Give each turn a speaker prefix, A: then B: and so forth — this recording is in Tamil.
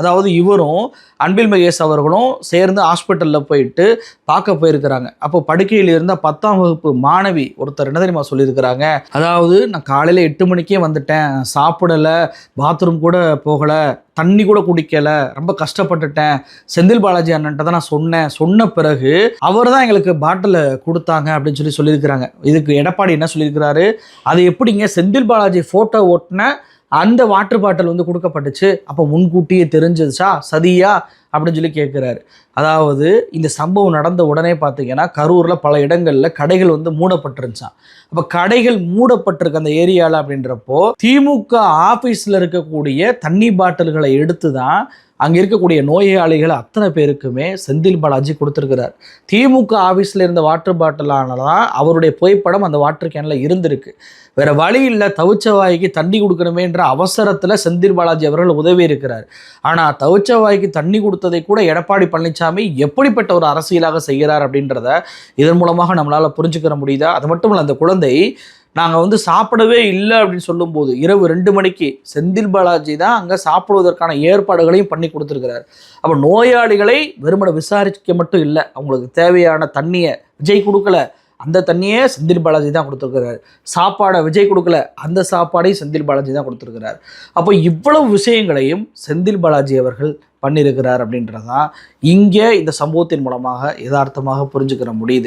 A: அதாவது இவரும் அன்பில் மகேஷ் அவர்களும் சேர்ந்து ஹாஸ்பிட்டலில் போயிட்டு பார்க்க போயிருக்கிறாங்க. அப்போ படுக்கையில் இருந்த பத்தாம் வகுப்பு மாணவி ஒருத்தர் என்ன தெரியுமா சொல்லியிருக்கிறாங்க? அதாவது நான் காலையில் எட்டு மணிக்கே வந்துட்டேன். சாப்பிடலை பாத்ரூம் கூட போகலை தண்ணி கூட குடிக்கலை ரொம்ப கஷ்டப்பட்டுட்டேன். செந்தில் பாலாஜி அண்ணன்ட்ட தான் நான் சொன்னேன். சொன்ன பிறகு அவர் தான் எங்களுக்கு பாட்டிலை கொடுத்தாங்க அப்படின்னு சொல்லி சொல்லியிருக்கிறாங்க. இதுக்கு எடப்பாடி என்ன சொல்லியிருக்கிறாரு? அது எப்படிங்க செந்தில் பாலாஜி ஃபோட்டோ ஓட்டின அந்த வாட்டர் பாட்டில் வந்து கொடுக்கப்பட்டுச்சு. அப்போ முன்கூட்டியே தெரிஞ்சிருச்சா சதியா? அப்படின்னு சொல்லி கேட்குறாரு. அதாவது இந்த சம்பவம் நடந்த உடனே பார்த்தீங்கன்னா கரூரில் பல இடங்களில் கடைகள் வந்து மூடப்பட்டிருந்துச்சான் அப்போ கடைகள் மூடப்பட்டிருக்கு அந்த ஏரியாவில் அப்படின்றப்போ திமுக ஆஃபீஸில் இருக்கக்கூடிய தண்ணி பாட்டில்களை எடுத்து தான் அங்கே இருக்கக்கூடிய நோயாளிகள் அத்தனை பேருக்குமே செந்தில் பாலாஜி கொடுத்துருக்கிறார். திமுக ஆஃபீஸில் இருந்த வாட்டர் பாட்டிலானதான் அவருடைய புகைப்படம் அந்த வாட்டர் கேனில் இருந்திருக்கு. வேற வழி இல்லை தவிச்சவாய்க்கு தண்ணி கொடுக்கணுமேன்ற அவசரத்தில் செந்தில் பாலாஜி அவர்கள் உதவி இருக்கிறார் ஆனால் தவிச்சவாய்க்கு தண்ணி கொடுத்ததை கூட எடப்பாடி பழனிசாமி எப்படிப்பட்ட ஒரு அரசியலாக செய்கிறார் அப்படின்றத இதன் மூலமாக நம்மளால் புரிஞ்சுக்கிற முடியுதா? அது மட்டும் இல்லை அந்த குழந்தை நாங்கள் வந்து சாப்பிடவே இல்லை அப்படின்னு சொல்லும்போது இரவு ரெண்டு மணிக்கு செந்தில் பாலாஜி தான் அங்கே சாப்பிடுவதற்கான ஏற்பாடுகளையும் பண்ணி கொடுத்துருக்கிறார். அப்போ நோயாளிகளை வெறுமனை விசாரிக்க மட்டும் இல்லை அவங்களுக்கு தேவையான தண்ணியை விஜய் கொடுக்கல அந்த தண்ணியே செந்தில் பாலாஜி தான் கொடுத்துருக்கிறார். சாப்பாடை விஜய் கொடுக்கல அந்த சாப்பாடையும் செந்தில் பாலாஜி தான் கொடுத்துருக்கிறார். அப்போ இவ்வளவு விஷயங்களையும் செந்தில் பாலாஜி அவர்கள் பண்ணியிருக்கிறார் அப்படின்றதான் இங்கே இந்த சம்பவத்தின் மூலமாக யதார்த்தமாக புரிஞ்சுக்கிற முடியுது.